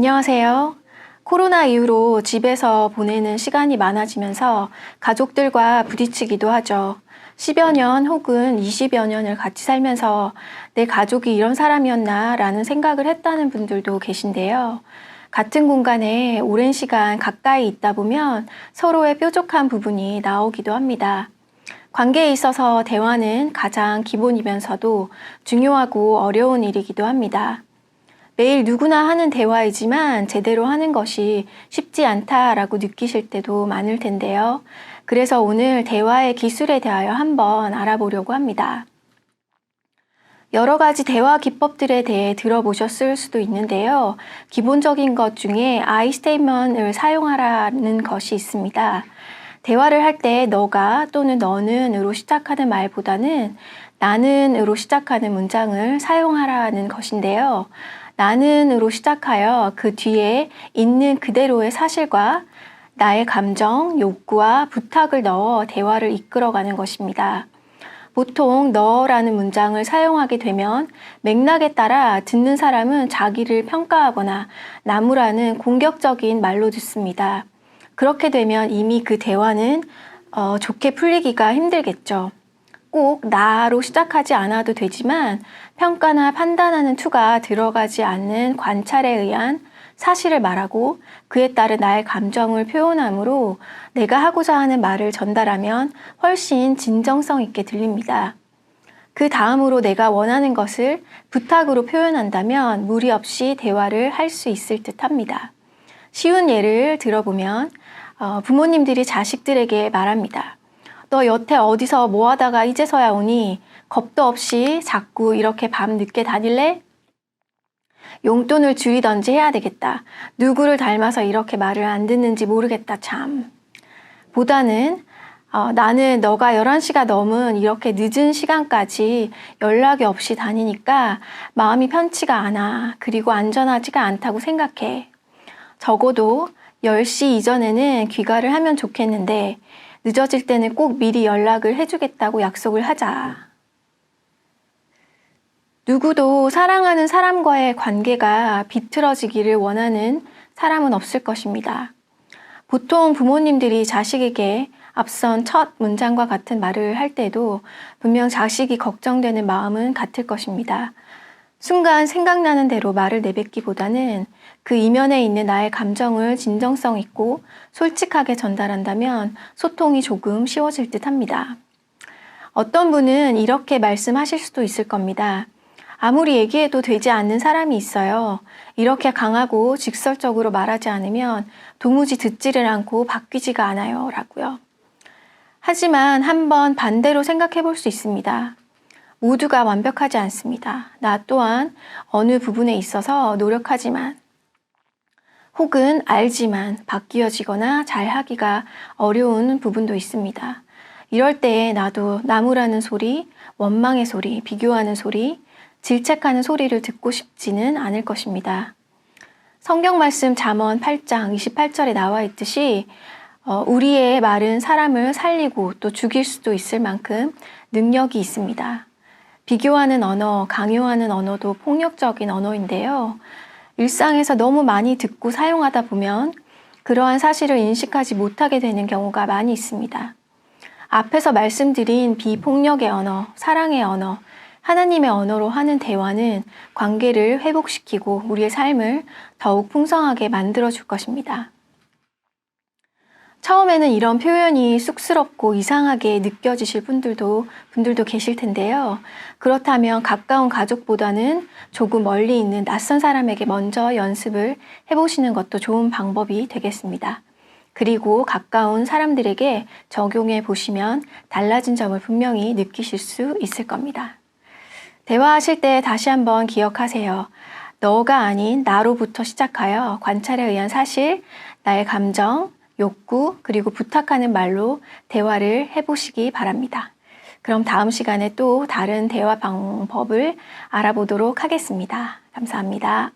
안녕하세요. 코로나 이후로 집에서 보내는 시간이 많아지면서 가족들과 부딪히기도 하죠. 10여 년 혹은 20여 년을 같이 살면서 내 가족이 이런 사람이었나 라는 생각을 했다는 분들도 계신데요. 같은 공간에 오랜 시간 가까이 있다 보면 서로의 뾰족한 부분이 나오기도 합니다. 관계에 있어서 대화는 가장 기본이면서도 중요하고 어려운 일이기도 합니다. 매일 누구나 하는 대화이지만 제대로 하는 것이 쉽지 않다라고 느끼실 때도 많을 텐데요. 그래서 오늘 대화의 기술에 대하여 한번 알아보려고 합니다. 여러 가지 대화 기법들에 대해 들어보셨을 수도 있는데요. 기본적인 것 중에 I statement을 사용하라는 것이 있습니다. 대화를 할 때 너가 또는 너는으로 시작하는 말보다는 나는으로 시작하는 문장을 사용하라는 것인데요. 나는으로 시작하여 그 뒤에 있는 그대로의 사실과 나의 감정, 욕구와 부탁을 넣어 대화를 이끌어가는 것입니다. 보통 너라는 문장을 사용하게 되면 맥락에 따라 듣는 사람은 자기를 평가하거나 나무라는 공격적인 말로 듣습니다. 그렇게 되면 이미 그 대화는 어, 좋게 풀리기가 힘들겠죠. 꼭 나로 시작하지 않아도 되지만 평가나 판단하는 투가 들어가지 않는 관찰에 의한 사실을 말하고 그에 따른 나의 감정을 표현함으로 내가 하고자 하는 말을 전달하면 훨씬 진정성 있게 들립니다. 그 다음으로 내가 원하는 것을 부탁으로 표현한다면 무리 없이 대화를 할 수 있을 듯 합니다. 쉬운 예를 들어보면 어, 부모님들이 자식들에게 말합니다. 너 여태 어디서 뭐 하다가 이제서야 오니 겁도 없이 자꾸 이렇게 밤 늦게 다닐래? 용돈을 줄이던지 해야 되겠다. 누구를 닮아서 이렇게 말을 안 듣는지 모르겠다, 참. 보다는 어, 나는 너가 11시가 넘은 이렇게 늦은 시간까지 연락이 없이 다니니까 마음이 편치가 않아. 그리고 안전하지가 않다고 생각해. 적어도 10시 이전에는 귀가를 하면 좋겠는데 늦어질 때는 꼭 미리 연락을 해주겠다고 약속을 하자. 누구도 사랑하는 사람과의 관계가 비틀어지기를 원하는 사람은 없을 것입니다. 보통 부모님들이 자식에게 앞선 첫 문장과 같은 말을 할 때도 분명 자식이 걱정되는 마음은 같을 것입니다. 순간 생각나는 대로 말을 내뱉기보다는 그 이면에 있는 나의 감정을 진정성 있고 솔직하게 전달한다면 소통이 조금 쉬워질 듯 합니다. 어떤 분은 이렇게 말씀하실 수도 있을 겁니다. 아무리 얘기해도 되지 않는 사람이 있어요. 이렇게 강하고 직설적으로 말하지 않으면 도무지 듣지를 않고 바뀌지가 않아요. 라고요. 하지만 한번 반대로 생각해 볼 수 있습니다. 모두가 완벽하지 않습니다. 나 또한 어느 부분에 있어서 노력하지만 혹은 알지만 바뀌어지거나 잘하기가 어려운 부분도 있습니다. 이럴 때에 나도 나무라는 소리, 원망의 소리, 비교하는 소리, 질책하는 소리를 듣고 싶지는 않을 것입니다. 성경 말씀 잠언 8장 28절에 나와 있듯이 어, 우리의 말은 사람을 살리고 또 죽일 수도 있을 만큼 능력이 있습니다. 비교하는 언어, 강요하는 언어도 폭력적인 언어인데요. 일상에서 너무 많이 듣고 사용하다 보면 그러한 사실을 인식하지 못하게 되는 경우가 많이 있습니다. 앞에서 말씀드린 비폭력의 언어, 사랑의 언어, 하나님의 언어로 하는 대화는 관계를 회복시키고 우리의 삶을 더욱 풍성하게 만들어 줄 것입니다. 처음에는 이런 표현이 쑥스럽고 이상하게 느껴지실 분들도 분들도 계실 텐데요. 그렇다면 가까운 가족보다는 조금 멀리 있는 낯선 사람에게 먼저 연습을 해보시는 것도 좋은 방법이 되겠습니다. 그리고 가까운 사람들에게 적용해 보시면 달라진 점을 분명히 느끼실 수 있을 겁니다. 대화하실 때 다시 한번 기억하세요. 너가 아닌 나로부터 시작하여 관찰에 의한 사실, 나의 감정, 욕구, 그리고 부탁하는 말로 대화를 해보시기 바랍니다. 그럼 다음 시간에 또 다른 대화 방법을 알아보도록 하겠습니다. 감사합니다.